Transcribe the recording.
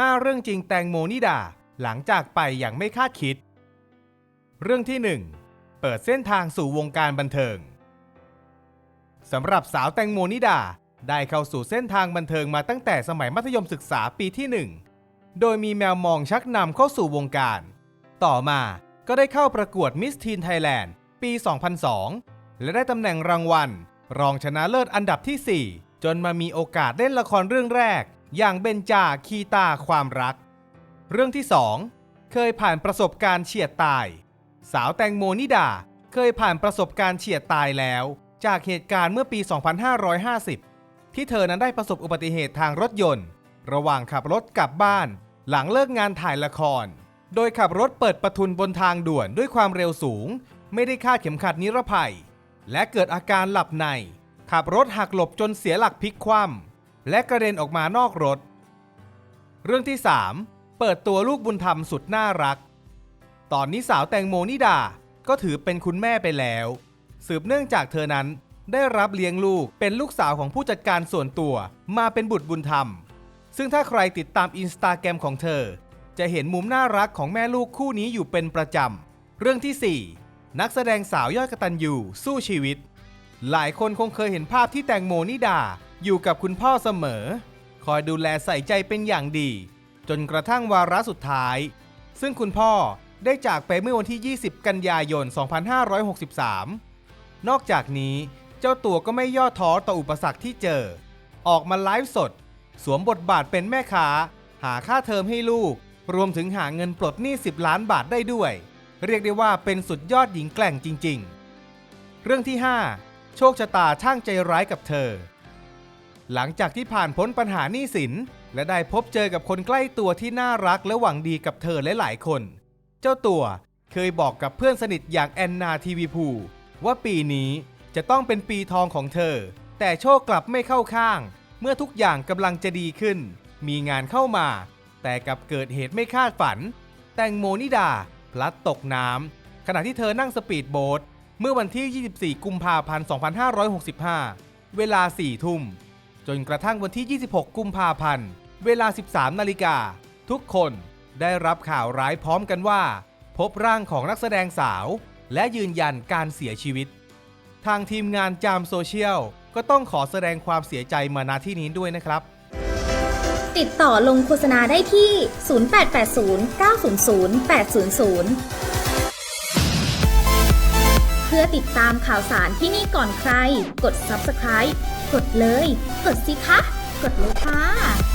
5 เรื่องจริงแตงโมนิดา หลังจากไปอย่างไม่คาดคิด เรื่องที่ 1 เปิดเส้นทางสู่วงการบันเทิงสำหรับสาวแตงโมนิดา ได้เข้าสู่เส้นทางบันเทิงมาตั้งแต่สมัยมัธยมศึกษาปีที่ 1 โดยมีแมวมองชักนำเข้าสู่วงการ ต่อมาก็ได้เข้าประกวดมิสทีนไทยแลนด์ปี 2002 และได้ตำแหน่งรางวัล รองชนะเลิศอันดับที่ 4 จนมามีโอกาสเล่นละครเรื่องแรก อย่างเบนจาคีตาความรัก เรื่องที่ 2 เคยผ่านประสบการณ์เฉียดตาย สาวแตงโมนิดาเคยผ่านประสบการณ์เฉียดตายแล้ว จากเหตุการณ์เมื่อปี 2550 ที่เธอนั้นได้ประสบอุบัติเหตุทางรถยนต์ ระหว่างขับรถกลับบ้าน หลังเลิกงานถ่ายละคร โดยขับรถเปิดประทุนบนทางด่วนด้วยความเร็วสูง ไม่ได้คาดเข็มขัดนิรภัย และเกิดอาการหลับใน ขับรถหักหลบจนเสียหลักพลิกคว่ำ และกระเด็นออกมานอกรถ เรื่องที่ 3 เปิดตัวลูกบุญธรรมสุดน่ารัก ตอนนี้สาวแตงโมนิดา ก็ถือเป็นคุณแม่ไปแล้ว สืบเนื่องจากเธอนั้นได้รับเลี้ยงลูกเป็นลูกสาวของผู้จัดการส่วนตัวมาเป็นบุตรบุญธรรม ซึ่งถ้าใครติดตามอินสตาแกรมของเธอ จะเห็นมุมน่ารักของแม่ลูกคู่นี้อยู่เป็นประจำ เรื่องที่ 4 นักแสดงสาวยอดกระตัญญูสู้ชีวิต หลายคนคงเคยเห็นภาพที่แตงโมนิดา อยู่กับคุณพ่อเสมอ คอยดูแลใส่ใจเป็นอย่างดี จนกระทั่งวาระสุดท้าย ซึ่งคุณพ่อได้จากไปเมื่อวันที่ 20 กันยายน 2563 นอกจากนี้เจ้าตัวก็ไม่ย่อท้อต่ออุปสรรคที่เจอ ออกมาไลฟ์สด สวมบทบาทเป็นแม่ค้า หาค่าเทอมให้ลูก รวมถึงหาเงินปลดหนี้ 10 ล้านบาทได้ด้วย เรียกได้ว่าเป็นสุดยอดหญิงแกล่งจริง ๆ เรื่องที่ 5 โชคชะตาช่างใจร้ายกับเธอ หลังจากที่ผ่านพ้นปัญหาหนี้สิน และได้พบเจอกับคนใกล้ตัวที่น่ารักและหวังดีกับเธอหลายๆคน เจ้าตัวเคยบอกกับเพื่อนสนิทอย่างแอนนาทีวีพูว่าปีนี้จะต้องเป็นปีทองของเธอ แต่โชคกลับไม่เข้าข้าง เมื่อทุกอย่างกำลังจะดีขึ้น มีงานเข้ามา แต่กับเกิดเหตุไม่คาดฝัน แตงโมนิดา พลัดตกน้ำขณะที่เธอนั่งสปีดโบ๊ทเมื่อวันที่ 24 กุมภาพันธ์ 2565 เวลา 4 ทุ่ม จนกระทั่งวันที่ 26 กุมภาพันธ์ เวลา 13 นาฬิกา ทุกคนได้รับข่าวร้ายพร้อมกันว่า พบร่างของนักแสดงสาว และยืนยันการเสียชีวิต ทางทีมงานจามโซเชียลก็ต้องขอแสดงความเสียใจมาณที่นี้ด้วยนะครับ ติดต่อลงโฆษณาได้ที่ 0880 900 800เพื่อติดตามข่าวสารที่นี่ก่อนใคร กด subscribe กดเลย กดสิคะ กดเลยค่ะ